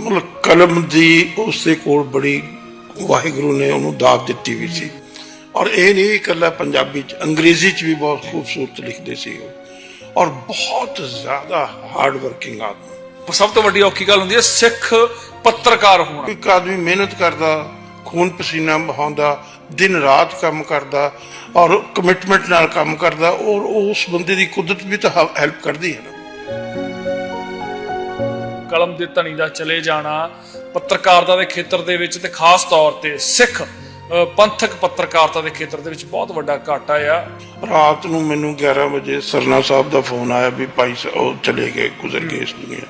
ਮਤਲਬ ਕਲਮ ਦੀ ਉਸਦੇ ਕੋਲ ਬੜੀ ਵਾਹਿਗੁਰੂ ਨੇ ਉਹਨੂੰ ਦਾਤ ਦਿੱਤੀ ਵੀ ਸੀ। ਔਰ ਇਹ ਨਹੀਂ ਇਕੱਲਾ ਪੰਜਾਬੀ ਚ ਅੰਗਰੇਜ਼ੀ ਚ ਵੀ ਬਹੁਤ ਖੂਬਸੂਰਤ ਲਿਖਦੇ ਸੀ ਉਹ। ਔਰ ਬਹੁਤ ਜ਼ਿਆਦਾ ਹਾਰਡ ਵਰਕਿੰਗ ਆਦਮੀ ਸਭ ਤੋਂ ਵੱਡੀ ਔਖੀ ਗੱਲ ਹੁੰਦੀ ਹੈ ਸਿੱਖ ਪੱਤਰਕਾਰ ਹੋਣਾ। ਇੱਕ ਆਦਮੀ ਮਿਹਨਤ ਕਰਦਾ ਖੂਨ ਪਸੀਨਾ ਬਹਾਉਂਦਾ ਦਿਨ ਰਾਤ ਕੰਮ ਕਰਦਾ ਔਰ ਕਮਿਟਮੈਂਟ ਨਾਲ ਕੰਮ ਕਰਦਾ ਔਰ ਉਸ ਬੰਦੇ ਦੀ ਕੁਦਰਤ ਵੀ ਤਾਂ ਹੈਲਪ ਕਰਦੀ ਹੈ ਨਾ। ਕਲਮ ਦੇ ਧਨੀ ਦਾ ਚਲੇ ਜਾਣਾ ਪੱਤਰਕਾਰਤਾ ਦੇ ਖੇਤਰ ਦੇ ਵਿੱਚ ਤੇ ਖਾਸ ਤੌਰ ਤੇ ਸਿੱਖ ਪੰਥਕ ਪੱਤਰਕਾਰਤਾ ਦੇ ਖੇਤਰ ਦੇ ਵਿੱਚ ਬਹੁਤ ਵੱਡਾ ਘਾਟਾ ਆ। ਰਾਤ ਨੂੰ ਮੈਨੂੰ 11 ਵਜੇ ਸਰਨਾ ਸਾਹਿਬ ਦਾ ਫੋਨ ਆਇਆ ਵੀ ਭਾਈ ਉਹ ਚਲੇ ਗਏ, ਗੁਜ਼ਰ ਗਏ ਇਸ ਦੁਨੀਆ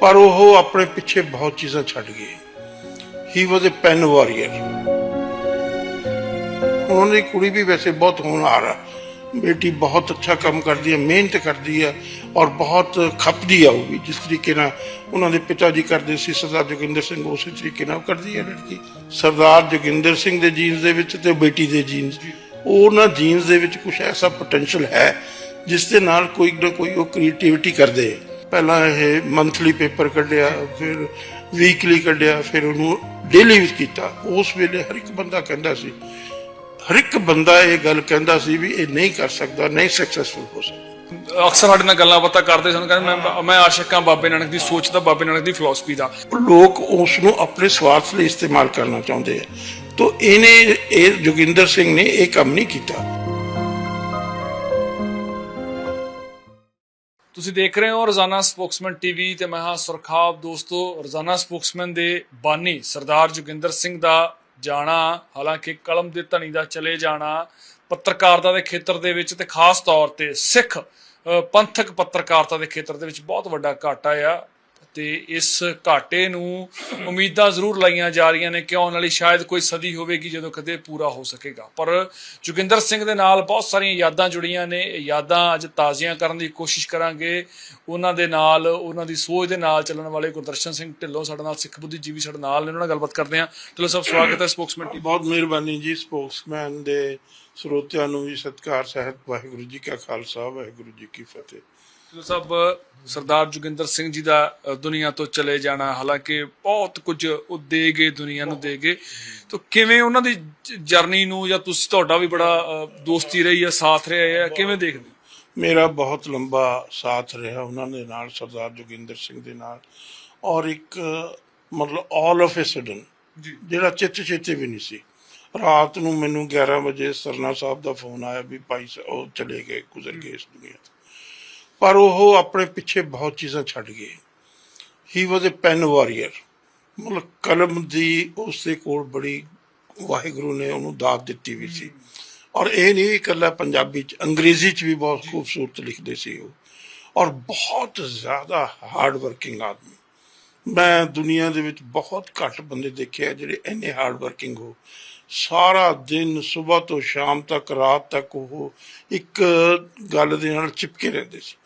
ਪਰ ਉਹ ਆਪਣੇ ਪਿੱਛੇ ਬਹੁਤ ਚੀਜ਼ਾਂ ਛੱਡ ਗਏ। ਹੀ ਵਾਸ ਅ ਪੈਨ ਵਾਰੀਅਰ ਉਹਨਾਂ ਦੀ ਕੁੜੀ ਵੀ ਵੈਸੇ ਬਹੁਤ ਹੋਣਹਾਰ ਆ ਬੇਟੀ ਬਹੁਤ ਅੱਛਾ ਕੰਮ ਕਰਦੀ ਹੈ, ਮਿਹਨਤ ਕਰਦੀ ਹੈ ਔਰ ਬਹੁਤ ਖਪਦੀ ਆ ਉਹ ਵੀ, ਜਿਸ ਤਰੀਕੇ ਨਾਲ ਉਹਨਾਂ ਦੇ ਪਿਤਾ ਜੀ ਕਰਦੇ ਸੀ, ਸਰਦਾਰ ਜੋਗਿੰਦਰ ਸਿੰਘ ਉਸੇ ਤਰੀਕੇ ਨਾਲ ਕਰਦੀ ਹੈ ਲੜਕੀ। ਸਰਦਾਰ ਜੋਗਿੰਦਰ ਸਿੰਘ ਦੇ ਜੀਨਸ ਦੇ ਵਿੱਚ ਤੇ ਬੇਟੀ ਦੇ ਜੀਨਸ ਉਹਨਾਂ ਜੀਨਸ ਦੇ ਵਿੱਚ ਕੁਝ ਐਸਾ ਪੋਟੈਂਸ਼ੀਅਲ ਹੈ, ਜਿਸ ਦੇ ਨਾਲ ਕੋਈ ਨਾ ਕੋਈ ਉਹ ਕ੍ਰੀਏਟੀਵਿਟੀ ਕਰਦੇ ਪਹਿਲਾਂ ਇਹ ਮੰਥਲੀ ਪੇਪਰ ਕੱਢਿਆ, ਫਿਰ ਵੀਕਲੀ ਕੱਢਿਆ, ਫਿਰ ਉਹਨੂੰ ਡੇਲੀ ਵਿੱਚ ਕੀਤਾ। ਉਸ ਵੇਲੇ ਹਰ ਇੱਕ ਬੰਦਾ ਕਹਿੰਦਾ ਸੀ ਹਰ ਇੱਕ ਬੰਦਾ ਇਹ ਗੱਲ ਕਹਿੰਦਾ ਸੀ ਵੀ ਇਹ ਨਹੀਂ ਕਰ ਸਕਦਾ ਨਹੀਂ ਸਕਸੈਸਫੁਲ ਹੋ ਸਕਦਾ। ਅਕਸਰ ਸਾਡੇ ਨਾਲ ਗੱਲਾਂ ਬਾਤਾਂ ਕਰਦੇ ਸਨ ਕਹਿੰਦੇ ਮੈਂ ਮੈਂ ਆਸ਼ਿਕ ਬਾਬੇ ਨਾਨਕ ਦੀ ਸੋਚ ਦਾ ਬਾਬੇ ਨਾਨਕ ਦੀ ਫਿਲਾਸਫੀ ਦਾ। ਲੋਕ ਉਸ ਨੂੰ ਆਪਣੇ ਸਵਾਰਥ ਲਈ ਇਸਤੇਮਾਲ ਕਰਨਾ ਚਾਹੁੰਦੇ ਆ। ਤੋ ਇਹਨੇ ਇਹ ਜੋਗਿੰਦਰ ਸਿੰਘ ਨੇ ਇਹ ਕੰਮ ਨਹੀਂ ਕੀਤਾ। ਤੁਸੀਂ ਦੇਖ ਰਹੇ ਹੋ ਰੋਜ਼ਾਨਾ ਸਪੋਕਸਮੈਨ ਟੀਵੀ ਤੇ ਮੈਂ ਹਾਂ ਸੁਰਖਾਬ ਦੋਸਤੋ। ਰੋਜ਼ਾਨਾ ਸਪੋਕਸਮੈਨ ਦੇ ਬਾਨੀ ਸਰਦਾਰ ਜੋਗਿੰਦਰ ਸਿੰਘ ਦਾ ਜਾਣਾ ਹਾਲਾਂਕਿ ਕਲਮ ਦੇ ਧਨੀ ਦਾ ਚਲੇ ਜਾਣਾ ਪੱਤਰਕਾਰਤਾ ਦੇ ਖੇਤਰ ਦੇ ਵਿੱਚ ਤੇ ਖਾਸ ਤੌਰ ਤੇ ਸਿੱਖ ਅ, ਪੰਥਕ ਪੱਤਰਕਾਰਤਾ ਦੇ ਖੇਤਰ ਦੇ ਵਿੱਚ ਬਹੁਤ ਵੱਡਾ ਘਾਟਾ ਆ। ਤੇ ਇਸ ਘਾਟੇ ਨੂੰ ਉਮੀਦਾਂ ਜ਼ਰੂਰ ਲਾਈਆਂ ਜਾ ਰਹੀਆਂ ਨੇ ਕਿ ਆਉਣ ਵਾਲੀ ਸ਼ਾਇਦ ਕੋਈ ਸਦੀ ਹੋਵੇਗੀ ਜਦੋਂ ਕਦੇ ਪੂਰਾ ਹੋ ਸਕੇਗਾ। ਪਰ ਜੋਗਿੰਦਰ ਸਿੰਘ ਦੇ ਨਾਲ ਬਹੁਤ ਸਾਰੀਆਂ ਯਾਦਾਂ ਜੁੜੀਆਂ ਨੇ। ਇਹ ਯਾਦਾਂ ਅੱਜ ਤਾਜ਼ੀਆਂ ਕਰਨ ਦੀ ਕੋਸ਼ਿਸ਼ ਕਰਾਂਗੇ। ਉਹਨਾਂ ਦੇ ਨਾਲ, ਉਹਨਾਂ ਦੀ ਸੋਚ ਦੇ ਨਾਲ ਚੱਲਣ ਵਾਲੇ ਗੁਰਦਰਸ਼ਨ ਸਿੰਘ ਢਿੱਲੋਂ ਸਾਡੇ ਨਾਲ, ਸਿੱਖ ਬੁੱਧੀਜੀਵੀ ਸਾਡੇ ਨਾਲ ਨੇ। ਉਹਨਾਂ ਨਾਲ ਗੱਲਬਾਤ ਕਰਦੇ ਹਾਂ। ਢਿੱਲੋਂ ਸਾਹਿਬ, ਸਵਾਗਤ ਹੈ ਸਪੋਕਸਮੈਨ ਟੀਵੀ ਬਹੁਤ ਮਿਹਰਬਾਨੀ ਜੀ ਸਪੋਕਸਮੈਨ ਦੇ ਸਰੋਤਿਆਂ ਨੂੰ ਵੀ ਸਤਿਕਾਰ, ਸਹਿਤ ਵਾਹਿਗੁਰੂ ਜੀ ਕਾ ਖਾਲਸਾ, ਵਾਹਿਗੁਰੂ ਜੀ ਕੀ ਫਤਿਹ। ਢਿੱਲੋਂ ਸਾਹਿਬ ਸਰਦਾਰ ਜੋਗਿੰਦਰ ਸਿੰਘ ਜੀ ਦਾ ਦੁਨੀਆ ਤੋਂ ਚਲੇ ਜਾਣਾ ਹਾਲਾਂਕਿ ਬਹੁਤ ਕੁਝ ਉਹ ਦੇ ਗਏ ਦੁਨੀਆ ਨੂੰ ਦੇ ਗਏ। ਤਾਂ ਕਿਵੇਂ ਉਹਨਾਂ ਦੀ ਜਰਨੀ ਨੂੰ ਜਾਂ ਤੁਸੀਂ ਤੁਹਾਡਾ ਵੀ ਬੜਾ ਦੋਸਤੀ ਰਹੀ ਹੈ ਸਾਥ ਰਿਹਾ ਹੈ ਕਿਵੇਂ ਦੇਖਦੇ? ਮੇਰਾ ਬਹੁਤ ਲੰਬਾ ਸਾਥ ਰਿਹਾ ਉਹਨਾਂ ਦੇ ਨਾਲ ਸਰਦਾਰ ਜੋਗਿੰਦਰ ਸਿੰਘ ਦੇ ਨਾਲ। ਔਰ ਇੱਕ ਮਤਲਬ ਆਲ ਆਫ ਅ ਸਡਨ ਜਿਹੜਾ ਚਿੱਤ ਚੇਤੇ ਵੀ ਨਹੀਂ ਸੀ। ਰਾਤ ਨੂੰ ਮੈਨੂੰ 11 ਵਜੇ ਸਰਨਾ ਸਾਹਿਬ ਦਾ ਫੋਨ ਆਇਆ ਵੀ ਭਾਈ ਉਹ ਚਲੇ ਗਏ ਗੁਜ਼ਰ ਗਏ ਇਸ ਦੁਨੀਆ ਤੋਂ। ਪਰ ਉਹ ਆਪਣੇ ਪਿੱਛੇ ਬਹੁਤ ਚੀਜ਼ਾਂ ਛੱਡ ਗਏ। ਹੀ ਵਾਸ ਅ ਪੈਨ ਵਾਰੀਅਰ ਮਤਲਬ ਕਲਮ ਦੀ ਉਸਦੇ ਕੋਲ ਬੜੀ ਵਾਹਿਗੁਰੂ ਨੇ ਉਹਨੂੰ ਦਾਤ ਦਿੱਤੀ ਵੀ ਸੀ। ਔਰ ਇਹ ਨਹੀਂ ਇਕੱਲਾ ਪੰਜਾਬੀ ਚ, ਅੰਗਰੇਜ਼ੀ ਚ ਵੀ ਬਹੁਤ ਖੂਬਸੂਰਤ ਲਿਖਦੇ ਸੀ ਉਹ। ਔਰ ਬਹੁਤ ਜ਼ਿਆਦਾ ਹਾਰਡ ਵਰਕਿੰਗ ਆਦਮੀ। ਮੈਂ ਦੁਨੀਆ ਦੇ ਵਿੱਚ ਬਹੁਤ ਘੱਟ ਬੰਦੇ ਦੇਖੇ ਆ ਜਿਹੜੇ ਇੰਨੇ ਹਾਰਡ ਵਰਕਿੰਗ ਹੋ। ਸਾਰਾ ਦਿਨ ਸਵੇਰ ਤੋਂ ਸ਼ਾਮ ਤੱਕ ਰਾਤ ਤੱਕ ਉਹ ਇੱਕ ਗੱਲ ਦੇ ਨਾਲ ਚਿਪਕੇ ਰਹਿੰਦੇ ਸੀ।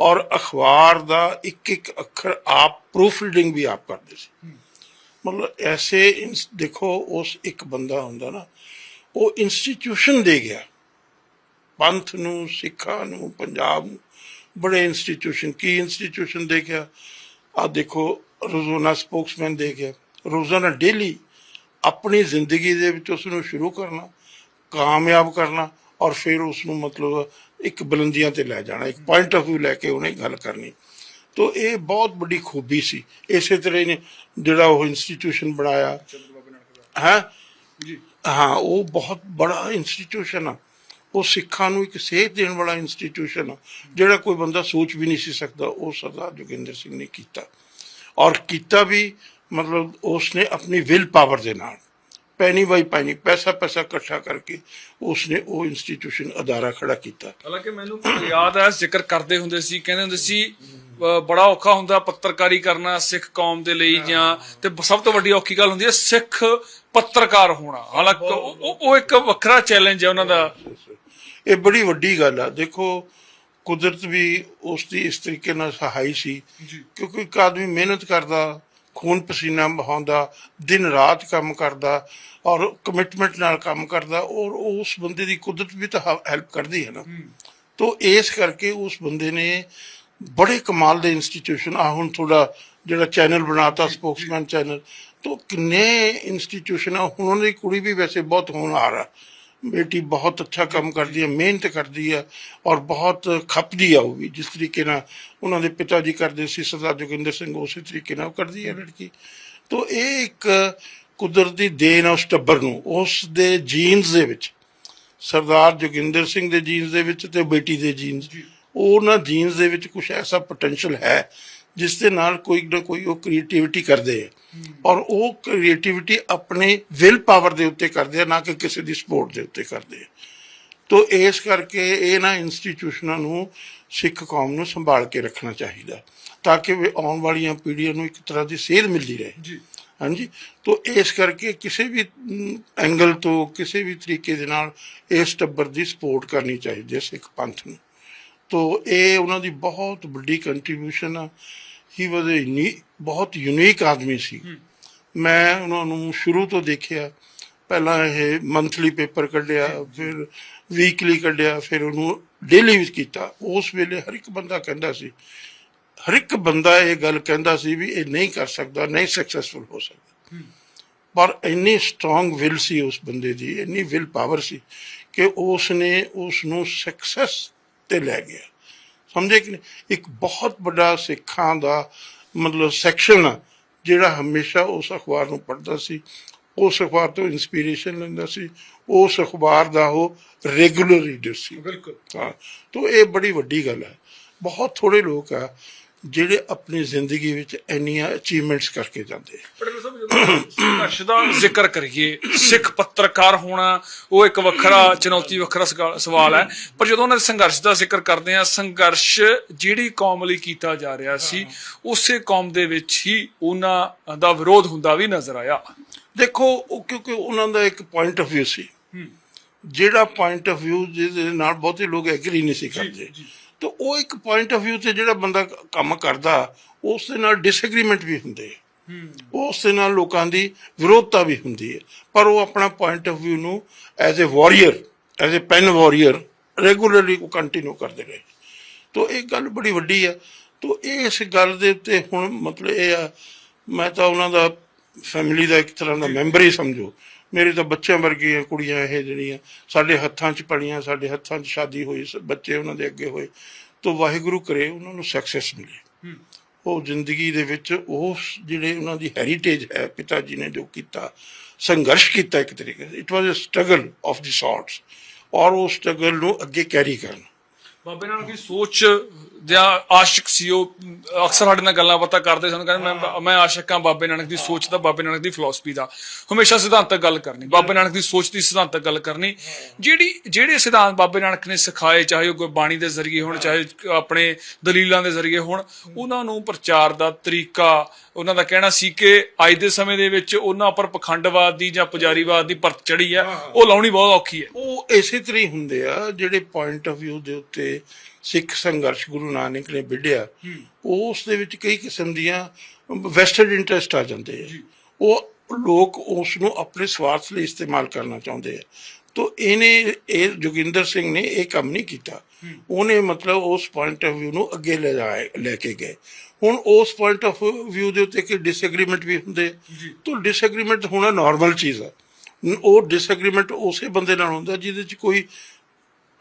ਔਰ ਅਖਬਾਰ ਦਾ ਇੱਕ ਇੱਕ ਅੱਖਰ ਆਪ ਪ੍ਰੂਫ ਰੀਡਿੰਗ ਵੀ ਆਪ ਕਰਦੇ ਸੀ। ਮਤਲਬ ਐਸੇ ਦੇਖੋ ਉਸ ਇੱਕ ਬੰਦਾ ਹੁੰਦਾ ਨਾ ਉਹ ਇੰਸਟੀਟਿਊਸ਼ਨ ਦੇ ਗਿਆ। ਪੰਥ ਨੂੰ ਸਿੱਖਾਂ ਨੂੰ ਪੰਜਾਬ ਨੂੰ ਬੜੇ ਇੰਸਟੀਟਿਊਸ਼ਨ ਕੀ ਇੰਸਟੀਟਿਊਸ਼ਨ ਦੇ ਗਿਆ? ਆ ਦੇਖੋ ਰੋਜ਼ਾਨਾ ਸਪੋਕਸਮੈਨ ਦੇ ਗਿਆ। ਰੋਜ਼ਾਨਾ ਡੇਲੀ ਆਪਣੀ ਜ਼ਿੰਦਗੀ ਦੇ ਵਿੱਚ ਉਸ ਨੂੰ ਸ਼ੁਰੂ ਕਰਨਾ ਕਾਮਯਾਬ ਕਰਨਾ ਔਰ ਫਿਰ ਉਸ ਨੂੰ ਮਤਲਬ ਇੱਕ ਬੁਲੰਦੀਆਂ ਤੇ ਲੈ ਜਾਣਾ ਇੱਕ ਪੁਆਇੰਟ ਆਫ View ਲੈ ਕੇ ਉਹਨੇ ਗੱਲ ਕਰਨੀ। ਤੋ ਇਹ ਬਹੁਤ ਵੱਡੀ ਖੂਬੀ ਸੀ। ਇਸੇ ਤਰ੍ਹਾਂ ਹੀ ਨੇ ਜਿਹੜਾ ਉਹ ਇੰਸਟੀਟਿਊਸ਼ਨ ਬਣਾਇਆ। ਹੈ? ਜੀ। ਹਾਂ ਉਹ ਬਹੁਤ ਬੜਾ ਇੰਸਟੀਟਿਊਸ਼ਨ ਆ। ਉਹ ਸਿੱਖਾਂ ਨੂੰ ਇੱਕ ਸੇਧ ਦੇਣ ਵਾਲਾ ਇੰਸਟੀਟਿਊਸ਼ਨ ਆ। ਜਿਹੜਾ ਕੋਈ ਬੰਦਾ ਸੋਚ ਵੀ ਨਹੀਂ ਸੀ ਸਕਦਾ ਉਹ ਸਰਦਾਰ ਜੋਗਿੰਦਰ ਸਿੰਘ ਨੇ ਕੀਤਾ। ਔਰ ਕੀਤਾ ਵੀ ਮਤਲਬ ਉਸਨੇ ਆਪਣੀ ਵਿਲ ਪਾਵਰ ਦੇ ਨਾਲ ਪੈਨੀ ਬਾਈ ਪੈਨੀ ਪੈਸਾ ਪੈਸਾ ਇਕੱਠਾ ਕਰਕੇ ਉਸਨੇ ਉਹ ਇੰਸਟੀਟਿਊਸ਼ਨ ਅਦਾਰਾ ਖੜਾ ਕੀਤਾ। ਹਾਲਾਂਕਿ ਮੈਨੂੰ ਯਾਦ ਹੈ ਜ਼ਿਕਰ ਕਰਦੇ ਹੁੰਦੇ ਸੀ ਕਹਿੰਦੇ ਹੁੰਦੇ ਸੀ ਬੜਾ ਔਖਾ ਹੁੰਦਾ ਪੱਤਰਕਾਰੀ ਕਰਨਾ ਸਿੱਖ ਕੌਮ ਦੇ ਲਈ ਜਾਂ ਤੇ ਸਭ ਤੋਂ ਵੱਡੀ ਔਖੀ ਗੱਲ ਹੁੰਦੀ ਹੈ ਸਿੱਖ ਪੱਤਰਕਾਰ ਹੋਣਾ। ਹਾਲਾਂਕਿ ਉਹ ਇੱਕ ਵੱਖਰਾ ਚੈਲੰਜ ਹੈ ਉਹਨਾਂ ਦਾ। ਇਹ ਬੜੀ ਵੱਡੀ ਗੱਲ ਆ। ਦੇਖੋ ਕੁਦਰਤ ਵੀ ਉਸ ਦੀ ਇਸ ਤਰੀਕੇ ਨਾਲ ਸਹਾਈ ਸੀ ਕਿਉਂਕਿ ਇੱਕ ਆਦਮੀ ਮਿਹਨਤ ਕਰਦਾ ਖੂਨ ਪਸੀਨਾ ਬਹਾਉਂਦਾ ਦਿਨ ਰਾਤ ਕੰਮ ਕਰਦਾ ਔਰ ਕਮਿਟਮੈਂਟ ਨਾਲ ਕੰਮ ਕਰਦਾ ਔਰ ਉਸ ਬੰਦੇ ਦੀ ਕੁਦਰਤ ਵੀ ਤਾਂ ਹੈਲਪ ਕਰਦੀ ਹੈ ਨਾ। ਤੋ ਇਸ ਕਰਕੇ ਉਸ ਬੰਦੇ ਨੇ ਬੜੇ ਕਮਾਲ ਦੇ ਇੰਸਟੀਟਿਊਸ਼ਨ ਆ ਹੁਣ ਥੋੜਾ ਜਿਹੜਾ ਚੈਨਲ ਬਣਾਤਾ ਸਪੋਕਸਮੈਨ ਚੈਨਲ ਤੋਂ ਕਿੰਨੇ ਇੰਸਟੀਟਿਊਸ਼ਨ ਆ ਹੁਣ ਉਹਨਾਂ ਦੀ ਕੁੜੀ ਵੀ ਵੈਸੇ ਬਹੁਤ ਹੋਣਹਾਰ ਆ। ਬੇਟੀ ਬਹੁਤ ਅੱਛਾ ਕੰਮ ਕਰਦੀ ਹੈ ਮਿਹਨਤ ਕਰਦੀ ਹੈ ਔਰ ਬਹੁਤ ਖਪਦੀ ਆ ਉਹ ਵੀ ਜਿਸ ਤਰੀਕੇ ਨਾਲ ਉਹਨਾਂ ਦੇ ਪਿਤਾ ਜੀ ਕਰਦੇ ਸੀ ਸਰਦਾਰ ਜੋਗਿੰਦਰ ਸਿੰਘ ਉਸੇ ਤਰੀਕੇ ਨਾਲ ਕਰਦੀ ਹੈ ਲੜਕੀ। ਤੋਂ ਇਹ ਇੱਕ ਕੁਦਰਤੀ ਦੇਣ ਆ ਉਸ ਟੱਬਰ ਨੂੰ ਉਸ ਦੇ ਜੀਨਸ ਦੇ ਵਿੱਚ ਸਰਦਾਰ ਜੋਗਿੰਦਰ ਸਿੰਘ ਦੇ ਜੀਨਸ ਦੇ ਵਿੱਚ ਤੇ ਬੇਟੀ ਦੇ ਜੀਨਸ ਉਹਨਾਂ ਜੀਨਸ ਦੇ ਵਿੱਚ ਕੁਝ ਐਸਾ ਪੋਟੈਂਸ਼ੀਅਲ ਹੈ ਜਿਸ ਦੇ ਨਾਲ ਕੋਈ ਨਾ ਕੋਈ ਉਹ ਕ੍ਰੀਏਟੀਵਿਟੀ ਕਰਦੇ ਆ। ਔਰ ਉਹ ਕ੍ਰੀਏਟੀਵਿਟੀ ਆਪਣੇ ਵਿਲ ਪਾਵਰ ਦੇ ਉੱਤੇ ਕਰਦੇ ਆ ਨਾ ਕਿ ਕਿਸੇ ਦੀ ਸਪੋਰਟ ਦੇ ਉੱਤੇ ਕਰਦੇ ਆ। ਤੋ ਇਸ ਕਰਕੇ ਇਹ ਨਾ ਇੰਸਟੀਟਿਊਸ਼ਨਾਂ ਨੂੰ ਸਿੱਖ ਕੌਮ ਨੂੰ ਸੰਭਾਲ ਕੇ ਰੱਖਣਾ ਚਾਹੀਦਾ ਤਾਂ ਕਿ ਆਉਣ ਵਾਲੀਆਂ ਪੀੜ੍ਹੀਆਂ ਨੂੰ ਇੱਕ ਤਰ੍ਹਾਂ ਦੀ ਸੇਧ ਮਿਲਦੀ ਰਹੇ। ਜੀ। ਹਾਂਜੀ? ਤੋ ਇਸ ਕਰਕੇ ਕਿਸੇ ਵੀ ਐਂਗਲ ਤੋਂ ਕਿਸੇ ਵੀ ਤਰੀਕੇ ਦੇ ਨਾਲ ਇਸ ਟੱਬਰ ਦੀ ਸਪੋਰਟ ਕਰਨੀ ਚਾਹੀਦੀ ਹੈ ਸਿੱਖ ਪੰਥ ਨੂੰ। ਤੋ ਇਹ ਉਹਨਾਂ ਦੀ ਬਹੁਤ ਵੱਡੀ ਕੰਟਰੀਬਿਊਸ਼ਨ ਆ। ਹੀ ਵਾਸ ਏ ਬਹੁਤ ਯੂਨੀਕ ਆਦਮੀ ਸੀ। ਮੈਂ ਉਹਨਾਂ ਨੂੰ ਸ਼ੁਰੂ ਤੋਂ ਦੇਖਿਆ। ਪਹਿਲਾਂ ਇਹ ਮੰਥਲੀ ਪੇਪਰ ਕੱਢਿਆ ਫਿਰ ਵੀਕਲੀ ਕੱਢਿਆ ਫਿਰ ਉਹਨੂੰ ਡੇਲੀ ਵਿੱਚ ਕੀਤਾ। ਉਸ ਵੇਲੇ ਹਰ ਇੱਕ ਬੰਦਾ ਕਹਿੰਦਾ ਸੀ ਹਰ ਇੱਕ ਬੰਦਾ ਇਹ ਗੱਲ ਕਹਿੰਦਾ ਸੀ ਵੀ ਇਹ ਨਹੀਂ ਕਰ ਸਕਦਾ ਨਹੀਂ ਸਕਸੈਸਫੁਲ ਹੋ ਸਕਦਾ। ਪਰ ਇੰਨੀ ਸਟਰੋਂਗ ਵਿਲ ਸੀ ਉਸ ਬੰਦੇ ਦੀ ਇੰਨੀ ਵਿਲ ਪਾਵਰ ਸੀ ਕਿ ਉਸ ਨੇ ਉਸ ਨੂੰ ਸਕਸੈਸ ਤੇ ਲੈ ਗਿਆ। ਸਮਝੇ ਕਿ? ਇੱਕ ਬਹੁਤ ਵੱਡਾ ਸਿੱਖਾਂ ਦਾ ਮਤਲਬ ਸੈਕਸ਼ਨ ਜਿਹੜਾ ਹਮੇਸ਼ਾ ਉਸ ਅਖਬਾਰ ਨੂੰ ਪੜ੍ਹਦਾ ਸੀ। ਉਸ ਅਖਬਾਰ ਤੋਂ ਇਨਸਪੀਰੇਸ਼ਨ ਲੈਂਦਾ ਸੀ। ਉਸ ਅਖਬਾਰ ਦਾ ਉਹ ਰੈਗੂਲਰ ਰੀਡਰ ਸੀ। ਬਿਲਕੁਲ। ਹਾਂ ਤੋਂ ਇਹ ਬੜੀ ਵੱਡੀ ਗੱਲ ਹੈ। ਬਹੁਤ ਥੋੜੇ ਲੋਕ ਆ ਜਿਹੜੇ ਆਪਣੀ ਜ਼ਿੰਦਗੀ ਵਿੱਚ ਇੰਨੀਆਂ ਅਚੀਵਮੈਂਟਸ ਕਰਕੇ ਜਾਂਦੇ ਪਟੇਲ ਸਾਹਿਬ ਜਦੋਂ ਸੰਘਰਸ਼ ਦਾ ਜ਼ਿਕਰ ਕਰੀਏ ਸਿੱਖ ਪੱਤਰਕਾਰ ਹੋਣਾ ਉਹ ਇੱਕ ਵੱਖਰਾ ਚੁਣੌਤੀ ਵੱਖਰਾ ਸਵਾਲ ਹੈ। ਪਰ ਜਦੋਂ ਉਹਨਾਂ ਦੇ ਸੰਘਰਸ਼ ਦਾ ਜ਼ਿਕਰ ਕਰਦੇ ਆ ਸੰਘਰਸ਼ ਜਿਹੜੀ ਕੌਮ ਲਈ ਕੀਤਾ ਜਾ ਰਿਹਾ ਸੀ ਉਸੇ ਕੌਮ ਦੇ ਵਿੱਚ ਹੀ ਉਹਨਾਂ ਦਾ ਵਿਰੋਧ ਹੁੰਦਾ ਵੀ ਨਜ਼ਰ ਆਇਆ। ਦੇਖੋ ਉਹ ਕਿਉਂਕਿ ਉਹਨਾਂ ਦਾ ਇੱਕ ਪੁਆਇੰਟ ਆਫ View ਸੀ। ਜਿਹੜਾ ਪੁਆਇੰਟ ਆਫ View ਜਿਹਦੇ ਨਾਲ ਬਹੁਤੇ ਲੋਕ ਐਗਰੀ ਨਹੀਂ ਸੀ ਕਰਦੇ। ਤਾਂ ਉਹ ਇੱਕ ਪੁਆਇੰਟ ਆਫ View ਤੇ ਜਿਹੜਾ ਬੰਦਾ ਕੰਮ ਕਰਦਾ ਉਸ ਦੇ ਨਾਲ ਡਿਸਐਗਰੀਮੈਂਟ ਵੀ ਹੁੰਦੇ ਆ ਉਸ ਦੇ ਨਾਲ ਲੋਕਾਂ ਦੀ ਵਿਰੋਧਤਾ ਵੀ ਹੁੰਦੀ ਹੈ। ਪਰ ਉਹ ਆਪਣਾ ਪੁਆਇੰਟ ਆਫ View ਨੂੰ as a warrior as a pen warrior regularly ਉਹ ਕੰਟੀਨਿਊ ਕਰਦੇ ਰਹੇ। ਤੋ ਇਹ ਗੱਲ ਬੜੀ ਵੱਡੀ ਆ ਤੋ ਇਸ ਗੱਲ ਦੇ ਉੱਤੇ ਹੁਣ ਮਤਲਬ ਇਹ ਆ ਮੈਂ ਤਾਂ ਉਹਨਾਂ ਦਾ ਫੈਮਿਲੀ ਦਾ ਇੱਕ ਤਰ੍ਹਾਂ ਦਾ ਮੈਂਬਰ ਹੀ ਸਮਝੋ। ਮੇਰੇ ਤਾਂ ਬੱਚਿਆਂ ਵਰਗੀਆਂ ਕੁੜੀਆਂ ਇਹ ਜਿਹੜੀਆਂ ਸਾਡੇ ਹੱਥਾਂ 'ਚ ਪਲੀਆਂ ਸਾਡੇ ਹੱਥਾਂ 'ਚ ਸ਼ਾਦੀ ਹੋਈ ਬੱਚੇ ਉਹਨਾਂ ਦੇ ਅੱਗੇ ਹੋਏ ਤੋ ਵਾਹਿਗੁਰੂ ਕਰੇ ਉਹਨਾਂ ਨੂੰ ਸਕਸੈਸ ਮਿਲੇ। ਉਹ ਜ਼ਿੰਦਗੀ ਦੇ ਵਿੱਚ ਉਸ ਜਿਹੜੇ ਉਹਨਾਂ ਦੀ ਹੈਰੀਟੇਜ ਹੈ ਪਿਤਾ ਜੀ ਨੇ ਜੋ ਕੀਤਾ ਸੰਘਰਸ਼ ਕੀਤਾ ਇੱਕ ਤਰੀਕੇ it was a struggle of the sorts ਔਰ ਉਹ ਸਟਰਗਲ ਨੂੰ ਅੱਗੇ ਕੈਰੀ ਕਰਨ। ਬਾਬੇ ਨਾਨਕ ਦੀ ਸੋਚ ਜਾਂ ਆਸ਼ਿਕ ਸੀ ਉਹ ਅਕਸਰ ਸਾਡੇ ਨਾਲ ਗੱਲਾਂ ਬਾਤਾਂ ਕਰਦੇ ਸਨ ਕਹਿੰਦੇ ਮੈਂ ਮੈਂ ਆਸ਼ਿਕ ਹਾਂ ਬਾਬੇ ਨਾਨਕ ਦੀ ਸੋਚ ਦਾ ਬਾਬੇ ਨਾਨਕ ਦੀ ਫਿਲਾਸਫੀ ਦਾ। ਹਮੇਸ਼ਾ ਸਿਧਾਂਤਕ ਗੱਲ ਕਰਨੀ ਬਾਬੇ ਨਾਨਕ ਦੀ ਸੋਚ ਦੀ ਸਿਧਾਂਤਕ ਗੱਲ ਕਰਨੀ। ਜਿਹੜੀ ਜਿਹੜੇ ਸਿਧਾਂਤ ਬਾਬੇ ਨਾਨਕ ਨੇ ਸਿਖਾਏ ਚਾਹੇ ਉਹ ਗੁਰਬਾਣੀ ਦੇ ਜ਼ਰੀਏ ਹੋਣ ਚਾਹੇ ਆਪਣੇ ਦਲੀਲਾਂ ਦੇ ਜ਼ਰੀਏ ਹੋਣ ਉਹਨਾਂ ਨੂੰ ਪ੍ਰਚਾਰ ਦਾ ਤਰੀਕਾ ਉਹਨਾਂ ਦਾ ਕਹਿਣਾ ਸੀ ਕਿ ਅੱਜ ਦੇ ਸਮੇਂ ਦੇ ਵਿੱਚ ਉਹਨਾਂ ਉੱਪਰ ਪਖੰਡਵਾਦ ਦੀ ਜਾਂ ਪੁਜਾਰੀਵਾਦ ਦੀ ਪਰਤ ਚੜੀ ਹੈ ਉਹ ਲਾਉਣੀ ਬਹੁਤ ਔਖੀ ਹੈ। ਉਹ ਇਸੇ ਤਰ੍ਹਾਂ ਹੀ ਹੁੰਦੇ ਆ ਜਿਹੜੇ ਪੁਆਇੰਟ ਆਫ View ਦੇ ਉੱਤੇ ਸਿੱਖ ਸੰਘਰਸ਼ ਗੁਰੂ ਨਾਨਕ ਨੇ ਵਿੱਢਿਆ ਉਸ ਦੇ ਵਿੱਚ ਕਈ ਕਿਸਮ ਦੀਆਂ ਵੈਸਟਡ ਇੰਟਰਸਟ ਆ ਜਾਂਦੇ ਆ। ਉਹ ਲੋਕ ਉਸ ਨੂੰ ਆਪਣੇ ਸਵਾਰਥ ਲਈ ਇਸਤੇਮਾਲ ਕਰਨਾ ਚਾਹੁੰਦੇ ਆ। ਤੋ ਇਹਨੇ ਇਹ ਜੋਗਿੰਦਰ ਸਿੰਘ ਨੇ ਇਹ ਕੰਮ ਨਹੀਂ ਕੀਤਾ। ਉਹਨੇ ਮਤਲਬ ਉਸ ਪੁਆਇੰਟ ਆਫ View ਨੂੰ ਅੱਗੇ ਲੈ ਜਾਏ ਲੈ ਕੇ ਗਏ। ਹੁਣ ਉਸ ਪੁਆਇੰਟ ਆਫ View ਦੇ ਉੱਤੇ ਕਿ ਡਿਸਐਗਰੀਮੈਂਟ ਵੀ ਹੁੰਦੇ ਤੋ ਡਿਸਐਗਰੀਮੈਂਟ ਹੋਣਾ ਨਾਰਮਲ ਚੀਜ਼ ਆ। ਉਹ ਡਿਸਐਗਰੀਮੈਂਟ ਉਸੇ ਬੰਦੇ ਨਾਲ ਹੁੰਦਾ ਜਿਹਦੇ ਚ ਕੋਈ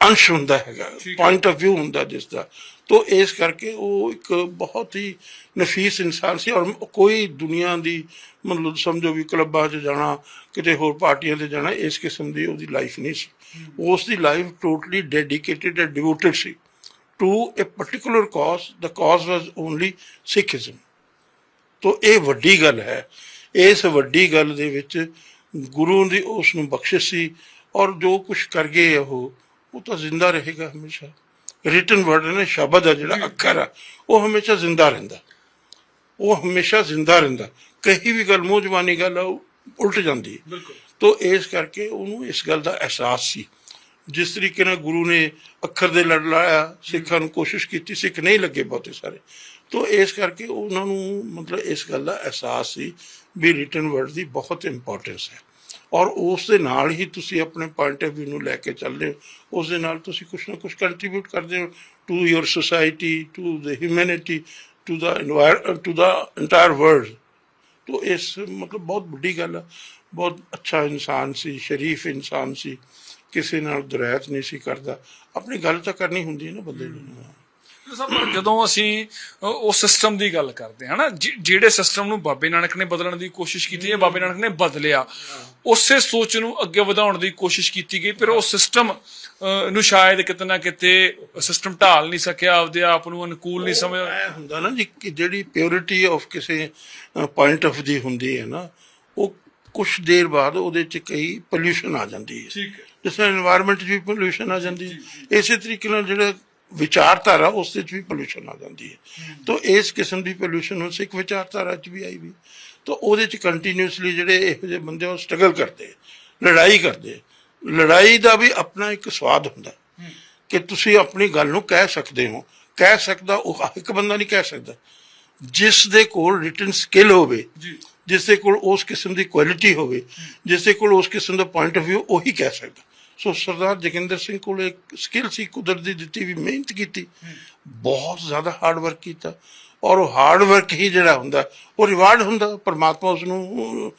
ਅੰਸ਼ ਹੁੰਦਾ ਹੈਗਾ ਪੁਆਇੰਟ ਆਫ View ਹੁੰਦਾ ਜਿਸ ਦਾ ਤੋ ਇਸ ਕਰਕੇ ਉਹ ਇੱਕ ਬਹੁਤ ਹੀ ਨਫੀਸ ਇਨਸਾਨ ਸੀ ਔਰ ਕੋਈ ਦੁਨੀਆ ਦੀ ਮਤਲਬ ਸਮਝੋ ਵੀ ਕਲੱਬਾਂ 'ਚ ਜਾਣਾ ਕਿਤੇ ਹੋਰ ਪਾਰਟੀਆਂ ਤੇ ਜਾਣਾ ਇਸ ਕਿਸਮ ਦੀ ਉਹਦੀ ਲਾਈਫ ਨਹੀਂ ਸੀ। ਉਸ ਦੀ life totally dedicated and devoted C. To a particular cause the cause was only Sikhism ਤੋ ਇਹ ਵੱਡੀ ਗੱਲ ਹੈ। ਇਸ ਵੱਡੀ ਗੱਲ ਦੇ ਵਿੱਚ ਗੁਰੂ ਦੀ ਉਸ ਨੂੰ ਬਖਸ਼ਿਸ਼ ਸੀ ਔਰ ਜੋ ਕੁਝ ਕਰ ਗਏ ਉਹ ਉਹ ਤਾਂ ਜ਼ਿੰਦਾ ਰਹੇਗਾ ਹਮੇਸ਼ਾ। ਰਿਟਨ ਵਰਡ ਨੇ ਸ਼ਬਦ ਹੈ ਜਿਹੜਾ ਅੱਖਰ ਆ ਉਹ ਹਮੇਸ਼ਾ ਜ਼ਿੰਦਾ ਰਹਿੰਦਾ। ਉਹ ਹਮੇਸ਼ਾ ਜ਼ਿੰਦਾ ਰਹਿੰਦਾ। ਕਹੀ ਵੀ ਗੱਲ ਮੂੰਹ ਜ਼ਬਾਨੀ ਗੱਲ ਆ, ਉਲਟ ਜਾਂਦੀ ਹੈ। ਤੋ ਇਸ ਕਰਕੇ ਉਹਨੂੰ ਇਸ ਗੱਲ ਦਾ ਅਹਿਸਾਸ ਸੀ। ਜਿਸ ਤਰੀਕੇ ਨਾਲ ਗੁਰੂ ਨੇ ਅੱਖਰ ਦੇ ਲੜ ਲਾਇਆ ਸਿੱਖਾਂ ਨੂੰ ਕੋਸ਼ਿਸ਼ ਕੀਤੀ ਸਿੱਖ ਨਹੀਂ ਲੱਗੇ ਬਹੁਤੇ ਸਾਰੇ। ਤੋ ਇਸ ਕਰਕੇ ਉਹਨਾਂ ਨੂੰ ਮਤਲਬ ਇਸ ਗੱਲ ਦਾ ਅਹਿਸਾਸ ਸੀ ਵੀ ਰਿਟਨ ਵਰਡ ਦੀ ਬਹੁਤ ਇੰਪੋਰਟੈਂਸ ਹੈ। ਔਰ ਉਸ ਦੇ ਨਾਲ ਹੀ ਤੁਸੀਂ ਆਪਣੇ ਪੁਆਇੰਟ ਆਫ View ਨੂੰ ਲੈ ਕੇ ਚੱਲਦੇ ਹੋ। ਉਸ ਦੇ ਨਾਲ ਤੁਸੀਂ ਕੁਝ ਨਾ ਕੁਝ ਕੰਟਰੀਬਿਊਟ ਕਰਦੇ ਹੋ to your society to the humanity to the to the entire world ਤੋ ਇਸ ਮਤਲਬ ਬਹੁਤ ਵੱਡੀ ਗੱਲ ਹੈ ਬਹੁਤ ਅੱਛਾ ਇਨਸਾਨ ਸੀ, ਸ਼ਰੀਫ ਇਨਸਾਨ ਸੀ। ਕਿਸੇ ਨਾਲ ਦੁਰੈਤ ਨਹੀਂ ਸੀ ਕਰਦਾ। ਆਪਣੀ ਗੱਲ ਤਾਂ ਕਰਨੀ ਹੁੰਦੀ ਹੈ ਨਾ ਬੰਦੇ ਨੂੰ। ਸਾਹਿਬ ਜਦੋਂ ਅਸੀਂ ਉਹ ਸਿਸਟਮ ਦੀ ਗੱਲ ਕਰਦੇ ਹਾਂ ਨਾ ਜਿਹੜੇ ਸਿਸਟਮ ਨੂੰ ਬਾਬੇ ਨਾਨਕ ਨੇ ਬਦਲਣ ਦੀ ਕੋਸ਼ਿਸ਼ ਕੀਤੀ ਹੈ ਬਾਬੇ ਨਾਨਕ ਨੇ ਬਦਲਿਆ। ਉਸੇ ਸੋਚ ਨੂੰ ਅੱਗੇ ਵਧਾਉਣ ਦੀ ਕੋਸ਼ਿਸ਼ ਕੀਤੀ ਗਈ ਪਰ ਉਹ ਸਿਸਟਮ ਨੂੰ ਸ਼ਾਇਦ ਕਿਤੇ ਨਾ ਕਿਤੇ ਸਿਸਟਮ ਢਾਲ ਨਹੀਂ ਸਕਿਆ ਆਪਦੇ ਆਪ ਨੂੰ ਅਨੁਕੂਲ ਨਹੀਂ ਸਮਝ ਹੁੰਦਾ ਨਾ ਜੀ ਜਿਹੜੀ ਪਿਓਰਿਟੀ ਆਫ ਕਿਸੇ ਪੁਆਇੰਟ ਆਫ ਦੀ ਹੁੰਦੀ ਹੈ ਨਾ ਉਹ ਕੁਝ ਦੇਰ ਬਾਅਦ ਉਹਦੇ ਚ ਕਈ ਪੋਲੂਸ਼ਨ ਆ ਜਾਂਦੀ ਹੈ। ਠੀਕ ਹੈ। ਜਿਸ ਨਾਲ এনवायरमेंट 'ਚ ਵੀ ਪੋਲੂਸ਼ਨ ਆ ਜਾਂਦੀ ਹੈ। ਇਸੇ ਤਰੀਕੇ ਨਾਲ ਜਿਹੜਾ ਵਿਚਾਰਧਾਰਾ ਉਸ ਦੇ 'ਚ ਵੀ ਪੋਲਿਊਸ਼ਨ ਆ ਜਾਂਦੀ ਹੈ। ਤਾਂ ਇਸ ਕਿਸਮ ਦੀ ਪੋਲਿਊਸ਼ਨ ਉਸ ਇੱਕ ਵਿਚਾਰਧਾਰਾ 'ਚ ਵੀ ਆਈ ਵੀ। ਤਾਂ ਉਹਦੇ 'ਚ ਕੰਟੀਨਿਊਸਲੀ ਜਿਹੜੇ ਇਹੋ ਜਿਹੇ ਬੰਦੇ ਉਹ ਸਟਰਗਲ ਕਰਦੇ ਲੜਾਈ ਕਰਦੇ। ਲੜਾਈ ਦਾ ਵੀ ਆਪਣਾ ਇੱਕ ਸਵਾਦ ਹੁੰਦਾ ਕਿ ਤੁਸੀਂ ਆਪਣੀ ਗੱਲ ਨੂੰ ਕਹਿ ਸਕਦੇ ਹੋ। ਕਹਿ ਸਕਦਾ ਉਹ ਇੱਕ ਬੰਦਾ ਨਹੀਂ ਕਹਿ ਸਕਦਾ। ਜਿਸ ਦੇ ਕੋਲ ਰਿਟਨ ਸਕਿੱਲ ਹੋਵੇ ਜੀ। ਜਿਸ ਦੇ ਕੋਲ ਉਸ ਕਿਸਮ ਦੀ ਕੁਆਲਿਟੀ ਹੋਵੇ ਜਿਸ ਦੇ ਕੋਲ ਉਸ ਕਿਸਮ ਦਾ ਪੁਆਇੰਟ ਆਫ View ਉਹੀ ਕਹਿ ਸਕਦਾ। ਸੋ ਸਰਦਾਰ ਜਗਿੰਦਰ ਸਿੰਘ ਕੋਲ ਇੱਕ ਸਕਿੱਲ ਸੀ, ਕੁਦਰਤ ਦੀ ਦਿੱਤੀ ਵੀ ਮਿਹਨਤ ਕੀਤੀ। ਬਹੁਤ ਜ਼ਿਆਦਾ ਹਾਰਡ ਵਰਕ ਕੀਤਾ। ਔਰ ਉਹ ਹਾਰਡ ਵਰਕ ਹੀ ਜਿਹੜਾ ਹੁੰਦਾ, ਉਹ ਰਿਵਾਰਡ ਹੁੰਦਾ। ਪਰਮਾਤਮਾ ਉਸ ਨੂੰ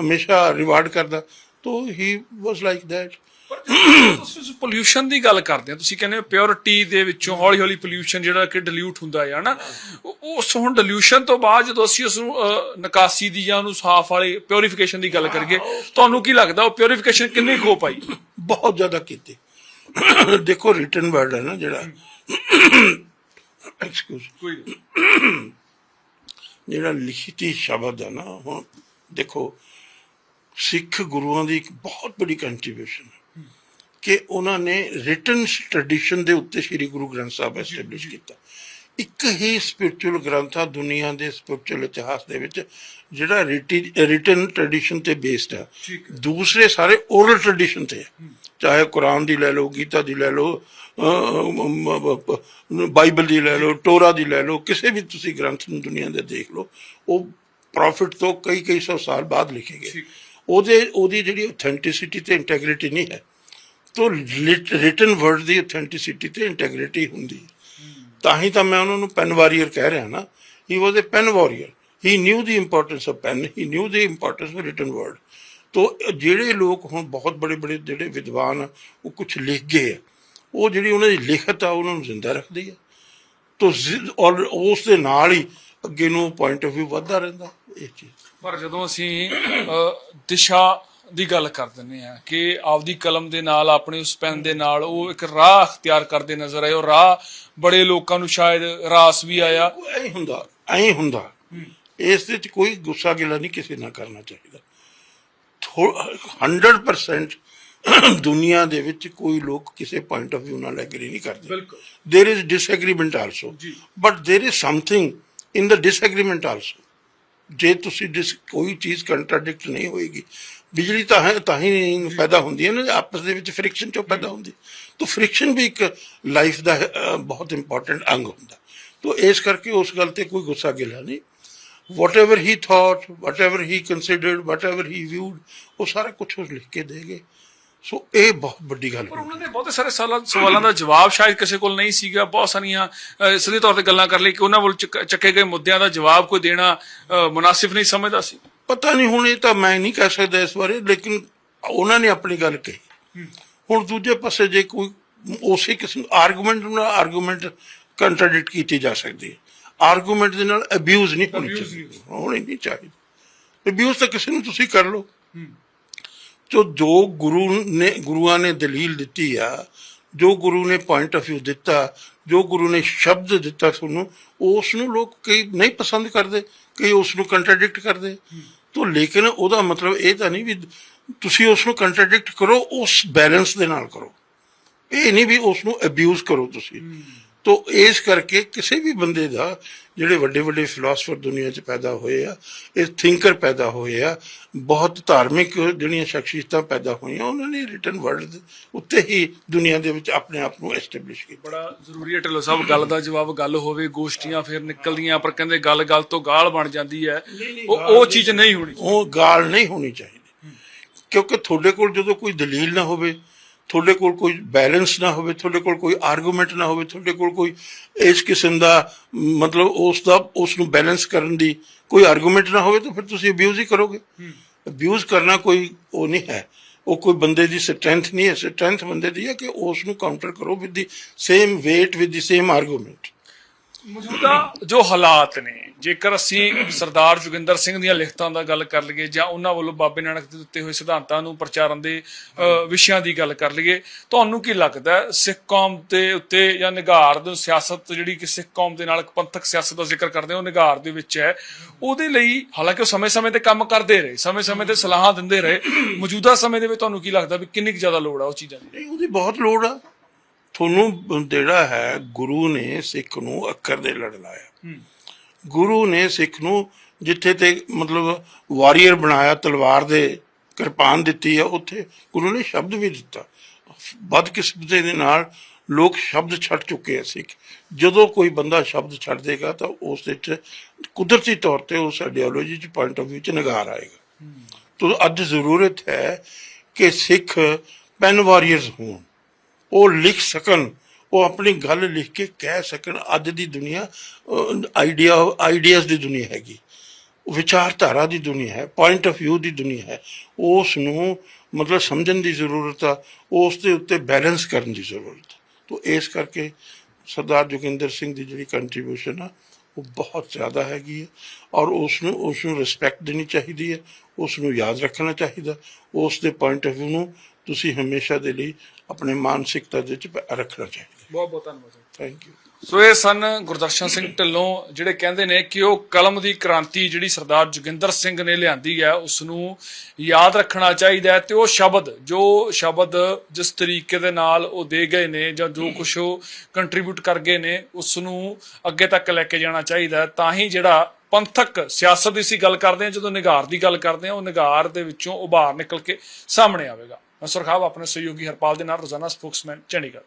ਹਮੇਸ਼ਾ ਰਿਵਾਰਡ ਕਰਦਾ। ਤੋ ਹੀ ਵਾਸ ਲਾਈਕ ਦੈਟ ਤੁਸੀਂ ਪੋਲਿਊਸ਼ਨ ਦੀ ਗੱਲ ਕਰਦੇ ਹੋ ਤੁਸੀਂ ਕਹਿੰਦੇ ਹੋ ਪਿਓਰਿਟੀ ਦੇ ਵਿੱਚੋਂ ਹੌਲੀ ਹੌਲੀ ਪੋਲਿਊਸ਼ਨ ਜਿਹੜਾ ਕਿ ਡਿਲੂਟ ਹੁੰਦਾ ਹੈ ਹਨਾ? ਉਸ ਹੁਣ ਡਿਲੂਸ਼ਨ ਤੋਂ ਬਾਅਦ ਜਦੋਂ ਅਸੀਂ ਉਸ ਨੂੰ ਨਿਕਾਸੀ ਦੀ ਜਾਂ ਉਹਨੂੰ ਸਾਫ਼ ਵਾਲੀ ਪਿਓਰੀਫਿਕੇਸ਼ਨ ਦੀ ਗੱਲ ਕਰੀਏ ਤੁਹਾਨੂੰ ਕੀ ਲੱਗਦਾ ਉਹ ਪਿਓਰੀਫਿਕੇਸ਼ਨ ਕਿੰਨੀ ਹੋ ਪਾਈ? ਬਹੁਤ ਜ਼ਿਆਦਾ ਕੀਤੀ। ਦੇਖੋ ਰਿਟਨ ਵਰਡ ਹੈ ਨਾ ਜਿਹੜਾ। ਐਕਸਕਿਊਜ਼ ਕੋਈ ਜਿਹੜਾ ਲਿਖਤੀ ਸ਼ਬਦ ਹੈ ਨਾ ਹੁਣ ਦੇਖੋ ਸਿੱਖ ਗੁਰੂਆਂ ਦੀ ਇੱਕ ਬਹੁਤ ਬੜੀ ਕੰਟਰੀਬਿਊਸ਼ਨ ਹੈ ਕਿ ਉਹਨਾਂ ਨੇ ਰਿਟਨ ਟ੍ਰੈਡੀਸ਼ਨ ਦੇ ਉੱਤੇ ਸ੍ਰੀ ਗੁਰੂ ਗ੍ਰੰਥ ਸਾਹਿਬ ਐਸਟੈਬਲਿਸ਼ ਕੀਤਾ। ਇੱਕ ਹੀ ਸਪਿਰਚੁਅਲ ਗ੍ਰੰਥ ਆ ਦੁਨੀਆ ਦੇ ਸਪਿਰਚੁਅਲ ਇਤਿਹਾਸ ਦੇ ਵਿੱਚ ਜਿਹੜਾ ਰਿਟਨ ਟ੍ਰੈਡੀਸ਼ਨ ਤੇ ਬੇਸਡ ਹੈ। ਦੂਸਰੇ ਸਾਰੇ ਓਰਲ ਟ੍ਰੈਡੀਸ਼ਨ ਤੇ ਹੈ। ਚਾਹੇ ਕੁਰਾਨ ਦੀ ਲੈ ਲਓ ਗੀਤਾ ਦੀ ਲੈ ਲਓ ਬਾਈਬਲ ਦੀ ਲੈ ਲਓ ਟੋਰਾ ਦੀ ਲੈ ਲਓ ਕਿਸੇ ਵੀ ਤੁਸੀਂ ਗ੍ਰੰਥ ਨੂੰ ਦੁਨੀਆ ਦੇ ਦੇਖ ਲਓ ਉਹ ਪ੍ਰੋਫਿਟ ਤੋਂ ਕਈ ਕਈ ਸੌ ਸਾਲ ਬਾਅਦ ਲਿਖੇ ਗਏ। ਉਹਦੇ ਉਹਦੀ ਜਿਹੜੀ ਆਥੈਂਟਿਸਿਟੀ ਤੇ ਇੰਟੈਗ੍ਰਿਟੀ ਨਹੀਂ ਹੈ। ਤੋਂ ਰਿਟਨ ਵਰਡ ਦੀ ਆਥੈਂਟਿਸਿਟੀ ਤੇ ਇੰਟੈਗ੍ਰਿਟੀ ਹੁੰਦੀ ਤਾਂ ਹੀ ਤਾਂ ਮੈਂ ਉਹਨਾਂ ਨੂੰ ਪੈਨ ਵਾਰੀਅਰ ਕਹਿ ਰਿਹਾ ਨਾ। He was a pen warrior he knew the importance of pen he knew the importance of written word ਤੋ ਜਿਹੜੇ ਲੋਕ ਹੁਣ ਬਹੁਤ ਬੜੇ ਬੜੇ ਜਿਹੜੇ ਵਿਦਵਾਨ ਆ, ਉਹ ਕੁਝ ਲਿਖ ਗਏ ਆ। ਉਹ ਜਿਹੜੀ ਉਹਨਾਂ ਦੀ ਲਿਖਤ ਆ ਉਹਨਾਂ ਨੂੰ ਜ਼ਿੰਦਾ ਰੱਖਦੀ ਹੈ ਤੋ ਔਰ ਉਸ ਦੇ ਨਾਲ ਹੀ ਅੱਗੇ ਨੂੰ ਪੁਆਇੰਟ ਆਫ View ਵੱਧਦਾ ਰਹਿੰਦਾ ਇਹ ਚੀਜ਼। ਪਰ ਜਦੋਂ ਅਸੀਂ ਦਿਸ਼ਾ ਦੀ ਗੱਲ ਕਰ ਦਿੰਦੇ ਆ ਕਿ ਆਪਦੀ ਕਲਮ ਦੇ ਨਾਲ ਆਪਣੀ ਉਸ ਪੈਨ ਦੇ ਨਾਲ ਉਹ ਇੱਕ ਰਾਹ ਅਖਤਿਆਰ ਕਰਦੇ ਨਜ਼ਰ ਆਏ ਉਹ ਰਾਹ ਬੜੇ ਲੋਕਾਂ ਨੂੰ ਸ਼ਾਇਦ ਰਾਸ ਵੀ ਆਇਆ। ਐਂ ਹੁੰਦਾ ਐਂ ਹੁੰਦਾ। ਇਸ ਦੇ ਵਿੱਚ ਕੋਈ ਗੁੱਸਾ ਗਿਲਾ ਨਹੀਂ ਕਿਸੇ ਨਾਲ ਕਰਨਾ ਚਾਹੀਦਾ। ਥੋ- 100% ਦੁਨੀਆ ਦੇ ਵਿੱਚ ਕੋਈ ਲੋਕ ਕਿਸੇ ਪੁਆਇੰਟ ਆਫ View ਨਾਲ ਐਗਰੀ ਨਹੀਂ ਕਰਦੇ। ਬਿਲਕੁਲ। Is disagreement also ਜੀ। but there is something in the disagreement also ਜੇ ਤੁਸੀਂ dis- ਕੋਈ ਚੀਜ਼ ਕੰਟਰਡਿਕਟ ਨਹੀਂ ਹੋਏਗੀ, ਬਿਜਲੀ ਤਾਂ ਹੈ, ਤਾਂ ਹੀ ਪੈਦਾ ਹੁੰਦੀ ਹੈ ਨਾ, ਆਪਸ ਦੇ ਵਿੱਚ ਫ੍ਰਿਕਸ਼ਨ ਚੋਂ ਪੈਦਾ ਹੁੰਦੀ ਤਾਂ ਫ੍ਰਿਕਸ਼ਨ ਵੀ ਇੱਕ ਲਾਈਫ ਦਾ ਬਹੁਤ ਇੰਪੋਰਟੈਂਟ ਅੰਗ ਹੁੰਦਾ। ਤਾਂ ਇਸ ਕਰਕੇ ਉਸ ਗੱਲ ਤੇ ਕੋਈ ਗੁੱਸਾ ਗਿਲਾ ਨਹੀਂ। Whatever he thought, whatever he considered, whatever he viewed, ਉਹ ਸਾਰਾ ਕੁਝ ਉਹ ਲਿਖ ਕੇ ਦੇ ਗਏ। ਸੋ ਇਹ ਬਹੁਤ ਵੱਡੀ ਗੱਲ ਪਰ ਉਹਨਾਂ ਦੇ ਬਹੁਤੇ ਸਾਰੇ ਸਵਾਲਾਂ ਦਾ ਜਵਾਬ ਸ਼ਾਇਦ ਕਿਸੇ ਕੋਲ ਨਹੀਂ ਸੀਗਾ। ਬਹੁਤ ਸਾਰੀਆਂ ਸਿੱਧੇ ਤੌਰ ਤੇ ਗੱਲਾਂ ਕਰ ਲਈ ਕਿ ਉਹਨਾਂ ਵੱਲ ਚੱਕ- ਗਏ ਮੁੱਦਿਆਂ ਦਾ ਜਵਾਬ ਕੋਈ ਦੇਣਾ ਮੁਨਾਸਿਬ ਨਹੀਂ ਸਮਝਦਾ ਸੀ। ਪਤਾ ਨਹੀਂ ਹੁਣ ਇਹ ਤਾਂ ਮੈਂ ਨਹੀਂ ਕਹਿ ਸਕਦਾ ਇਸ ਬਾਰੇ ਲੇਕਿਨ ਉਹਨਾਂ ਨੇ ਆਪਣੀ ਗੱਲ ਕਹੀ। ਹੁਣ ਦੂਜੇ ਪਾਸੇ ਜੇ ਕੋਈ ਉਸੇ ਕਿਸਮ ਆਰਗੂਮੈਂਟ ਨਾਲ ਆਰਗੂਮੈਂਟ ਕੰਟਰਡਿਕਟ ਕੀਤੀ ਜਾ ਸਕਦੀ ਹੈ। ਆਰਗੂਮੈਂਟ ਦੇ ਨਾਲ ਅਬਿਊਜ਼ ਨਹੀਂ ਹੋਣੀ ਚਾਹੀਦੀ। ਹੋਣੀ। ਨਹੀਂ ਚਾਹੀਦੀ। ਅਬਿਊਜ਼ ਤਾਂ ਕਿਸੇ ਨੂੰ ਤੁਸੀਂ ਕਰ ਲਓ। ਜੋ ਜੋ ਗੁਰੂ ਨੇ, ਗੁਰੂਆਂ ਨੇ ਦਲੀਲ ਦਿੱਤੀ ਆ, ਜੋ ਗੁਰੂ ਨੇ ਪੁਆਇੰਟ ਆਫ View ਦਿੱਤਾ, ਜੋ ਗੁਰੂ ਨੇ ਸ਼ਬਦ ਦਿੱਤਾ ਤੁਹਾਨੂੰ ਉਸ ਨੂੰ ਲੋਕ ਕਈ ਨਹੀਂ ਪਸੰਦ ਕਰਦੇ, ਕਈ ਉਸ ਨੂੰ ਕੰਟਰਡਿਕਟ ਕਰਦੇ। ਤੋ ਲੇਕਿਨ ਉਹਦਾ ਮਤਲਬ ਇਹ ਤਾਂ ਨਹੀਂ ਵੀ ਤੁਸੀਂ ਉਸ ਨੂੰ ਕੰਟਰਡਿਕਟ ਕਰੋ, ਉਸ ਬੈਲੈਂਸ ਦੇ ਨਾਲ ਕਰੋ। ਇਹ ਨਹੀਂ ਵੀ ਉਸ ਨੂੰ ਅਬਿਊਜ਼ ਕਰੋ ਤੁਸੀਂ। ਤੋ ਇਸ ਕਰਕੇ ਕਿਸੇ ਵੀ ਬੰਦੇ ਦਾ ਜਿਹੜੇ ਵੱਡੇ ਵੱਡੇ ਫਿਲਾਸਫਰ ਦੁਨੀਆ 'ਚ ਪੈਦਾ ਹੋਏ ਆ ਇਹ ਥਿੰਕਰ ਪੈਦਾ ਹੋਏ ਆ ਬਹੁਤ ਧਾਰਮਿਕ ਜਿਹੜੀਆਂ ਸ਼ਖਸੀਅਤਾਂ ਪੈਦਾ ਹੋਈਆਂ ਉਹਨਾਂ ਨੇ ਰਿਟਨ ਵਰਡ ਦੇ ਉੱਤੇ ਹੀ ਦੁਨੀਆ ਦੇ ਵਿੱਚ ਆਪਣੇ ਆਪ ਨੂੰ ਐਸਟੈਬਲਿਸ਼ ਕੀਤਾ। ਬੜਾ ਜ਼ਰੂਰੀ ਹੈ ਢਿੱਲੋਂ ਸਾਹਿਬ ਗੱਲ ਦਾ ਜਵਾਬ ਗੱਲ ਹੋਵੇ ਗੋਸ਼ਟੀਆਂ ਫਿਰ ਨਿਕਲਦੀਆਂ ਪਰ ਕਹਿੰਦੇ ਗੱਲ ਗੱਲ ਤੋਂ ਗਾਲ ਬਣ ਜਾਂਦੀ ਹੈ। ਉਹ ਉਹ ਚੀਜ਼ ਨਹੀਂ। ਹੋਣੀ ਉਹ ਗਾਲ ਨਹੀਂ ਹੋਣੀ ਚਾਹੀਦੀ। ਕਿਉਂਕਿ ਤੁਹਾਡੇ ਕੋਲ ਜਦੋਂ ਕੋਈ ਦਲੀਲ ਨਾ ਹੋਵੇ ਤੁਹਾਡੇ ਕੋਲ ਕੋਈ ਬੈਲੈਂਸ ਨਾ ਹੋਵੇ, ਤੁਹਾਡੇ ਕੋਲ ਕੋਈ ਆਰਗੂਮੈਂਟ ਨਾ ਹੋਵੇ, ਤੁਹਾਡੇ ਕੋਲ ਕੋਈ ਇਸ ਕਿਸਮ ਦਾ, ਮਤਲਬ ਉਸ ਦਾ ਉਸ ਨੂੰ ਬੈਲੈਂਸ ਕਰਨ ਦੀ ਕੋਈ ਆਰਗੂਮੈਂਟ ਨਾ ਹੋਵੇ ਤਾਂ ਫਿਰ ਤੁਸੀਂ ਅਬਿਊਜ਼ ਹੀ ਕਰੋਗੇ। ਅਬਿਊਜ਼ ਕਰਨਾ ਕੋਈ ਉਹ ਨਹੀਂ ਹੈ। ਉਹ ਕੋਈ ਬੰਦੇ ਦੀ ਸਟਰੈਂਥ ਨਹੀਂ ਹੈ। ਸਟਰੈਂਥ ਬੰਦੇ ਦੀ ਹੈ ਕਿ ਉਸ ਨੂੰ ਕਾਊਂਟਰ ਕਰੋ with the same weight with the same argument ਮੌਜੂਦਾ ਜੋ ਹਾਲਾਤ ਨੇ ਜੇਕਰ ਅਸੀਂ ਸਰਦਾਰ ਜੋਗਿੰਦਰ ਸਿੰਘ ਦੀਆਂ ਲਿਖਤਾਂ ਦਾ ਗੱਲ ਕਰ ਲਈਏ ਜਾਂ ਉਹਨਾਂ ਵੱਲੋਂ ਬਾਬੇ ਨਾਨਕ ਦੇ ਦਿੱਤੇ ਹੋਏ ਸਿਧਾਂਤਾਂ ਨੂੰ ਪ੍ਰਚਾਰਨ ਦੇ ਵਿਸ਼ਿਆਂ ਦੀ ਗੱਲ ਕਰ ਲਈਏ ਤੁਹਾਨੂੰ ਕੀ ਲੱਗਦਾ ਸਿੱਖ ਕੌਮ ਦੇ ਉੱਤੇ ਜਾਂ ਨਿਗਾਰ ਦੇ ਸਿਆਸਤ ਜਿਹੜੀ ਕਿ ਸਿੱਖ ਕੌਮ ਦੇ ਨਾਲ ਇੱਕ ਪੰਥਕ ਸਿਆਸਤ ਦਾ ਜ਼ਿਕਰ ਕਰਦੇ ਹਾਂ, ਨਿਗਾਰ ਦੇ ਵਿੱਚ ਹੈ ਉਹਦੇ ਲਈ ਹਾਲਾਂਕਿ ਉਹ ਸਮੇਂ-ਸਮੇਂ ਤੇ ਕੰਮ ਕਰਦੇ ਰਹੇ ਸਮੇਂ-ਸਮੇਂ ਤੇ ਸਲਾਹਾਂ ਦਿੰਦੇ ਰਹੇ ਮੌਜੂਦਾ ਸਮੇਂ ਦੇ ਵਿੱਚ ਤੁਹਾਨੂੰ ਕੀ ਲੱਗਦਾ ਵੀ ਕਿੰਨੀ ਜ਼ਿਆਦਾ ਲੋੜ ਆ ਉਹ ਚੀਜ਼ਾਂ ਦੀ? ਉਹਦੀ ਬਹੁਤ ਲੋੜ ਆ। ਤੁਹਾਨੂੰ ਜਿਹੜਾ ਹੈ ਗੁਰੂ ਨੇ ਸਿੱਖ ਨੂੰ ਅੱਖਰ ਦੇ ਲੜ ਲਾਇਆ। ਗੁਰੂ ਨੇ ਸਿੱਖ ਨੂੰ ਜਿੱਥੇ ਤੇ ਮਤਲਬ ਵਾਰੀਅਰ ਬਣਾਇਆ ਤਲਵਾਰ ਦੇ ਕਿਰਪਾਨ ਦਿੱਤੀ ਆ ਉੱਥੇ ਗੁਰੂ ਨੇ ਸ਼ਬਦ ਵੀ ਦਿੱਤਾ। ਬਦਕਿਸਮਤੀ ਦੇ ਨਾਲ ਲੋਕ ਸ਼ਬਦ ਛੱਡ ਚੁੱਕੇ ਆ ਸਿੱਖ। ਜਦੋਂ ਕੋਈ ਬੰਦਾ ਸ਼ਬਦ ਛੱਡ ਦੇਗਾ ਤਾਂ ਉਸ ਦੇ ਵਿੱਚ ਕੁਦਰਤੀ ਤੌਰ ਤੇ ਉਸ ਆਈਡੀਓਲੋਜੀ ਚ ਪੁਆਇੰਟ ਆਫ View ਚ ਨਿਗਾਰ ਆਏਗਾ। ਤੋ ਅੱਜ ਜ਼ਰੂਰਤ ਹੈ ਕਿ ਸਿੱਖ ਪੈਨ ਵਾਰੀਅਰਸ ਹੋਣ। ਉਹ ਲਿਖ ਸਕਣ, ਉਹ ਆਪਣੀ ਗੱਲ ਲਿਖ ਕੇ ਕਹਿ ਸਕਣ, ਅੱਜ ਦੀ ਦੁਨੀਆ ਆਈਡੀਆ ਆਈਡੀਆਜ਼ ਦੀ ਦੁਨੀਆ ਹੈਗੀ। ਵਿਚਾਰਧਾਰਾ ਦੀ ਦੁਨੀਆ ਹੈ ਪੁਆਇੰਟ ਆਫ View ਦੀ ਦੁਨੀਆ ਹੈ। ਉਸ ਨੂੰ ਮਤਲਬ ਸਮਝਣ ਦੀ ਜ਼ਰੂਰਤ ਆ, ਉਸ ਦੇ ਉੱਤੇ ਬੈਲੈਂਸ ਕਰਨ ਦੀ ਜ਼ਰੂਰਤ ਹੈ ਤੋ ਇਸ ਕਰਕੇ ਸਰਦਾਰ ਜੋਗਿੰਦਰ ਸਿੰਘ ਦੀ ਜਿਹੜੀ ਕੰਟਰੀਬਿਊਸ਼ਨ ਆ, ਉਹ ਬਹੁਤ ਜ਼ਿਆਦਾ ਹੈਗੀ ਹੈ ਔਰ ਉਸ ਨੂੰ ਉਸ ਨੂੰ ਰਿਸਪੈਕਟ ਦੇਣੀ ਚਾਹੀਦੀ ਹੈ ਉਸ ਨੂੰ ਯਾਦ ਰੱਖਣਾ ਚਾਹੀਦਾ। ਉਸ ਦੇ ਪੁਆਇੰਟ ਆਫ View ਨੂੰ ਤੁਸੀਂ ਹਮੇਸ਼ਾ ਦੇ ਲਈ ਆਪਣੇ ਮਾਨਸਿਕਤਾ ਦੇ ਵਿੱਚ ਰੱਖਣਾ ਚਾਹੀਦਾ। ਬਹੁਤ ਬਹੁਤ ਧੰਨਵਾਦ ਥੈਂਕ ਯੂ ਸੋ ਇਹ ਸਨ ਗੁਰਦਰਸ਼ਨ ਸਿੰਘ ਢਿੱਲੋਂ ਜਿਹੜੇ ਕਹਿੰਦੇ ਨੇ ਕਿ ਉਹ ਕਲਮ ਦੀ ਕ੍ਰਾਂਤੀ ਜਿਹੜੀ ਸਰਦਾਰ ਜੋਗਿੰਦਰ ਸਿੰਘ ਨੇ ਲਿਆਂਦੀ ਹੈ ਉਸ ਨੂੰ ਯਾਦ ਰੱਖਣਾ ਚਾਹੀਦਾ ਹੈ ਤੇ ਉਹ ਸ਼ਬਦ ਜੋ ਸ਼ਬਦ ਜਿਸ ਤਰੀਕੇ ਦੇ ਨਾਲ ਉਹ ਦੇ ਗਏ ਨੇ ਜਾਂ ਜੋ ਕੁਝ ਉਹ ਕੰਟਰੀਬਿਊਟ ਕਰ ਗਏ ਨੇ ਉਸ ਨੂੰ ਅੱਗੇ ਤੱਕ ਲੈ ਕੇ ਜਾਣਾ ਚਾਹੀਦਾ ਹੈ। ਤਾਂ ਹੀ ਜਿਹੜਾ ਪੰਥਕ ਸਿਆਸਤ ਦੀ ਸੀ ਗੱਲ ਕਰਦੇ ਹਾਂ ਜਦੋਂ ਨਿਗਾਰ ਦੀ ਗੱਲ ਕਰਦੇ ਹਾਂ ਉਹ ਨਿਗਾਰ ਦੇ ਵਿੱਚੋਂ ਉਭਾਰ ਨਿਕਲ ਕੇ ਸਾਹਮਣੇ ਆਵੇਗਾ। ਮੈਂ ਸੁਰਖਾਬ ਆਪਣੇ ਸਹਿਯੋਗੀ ਹਰਪਾਲ ਦੇ ਨਾਲ ਰੋਜ਼ਾਨਾ ਸਪੋਕਸਮੈਨ ਚੰਡੀਗੜ੍ਹ।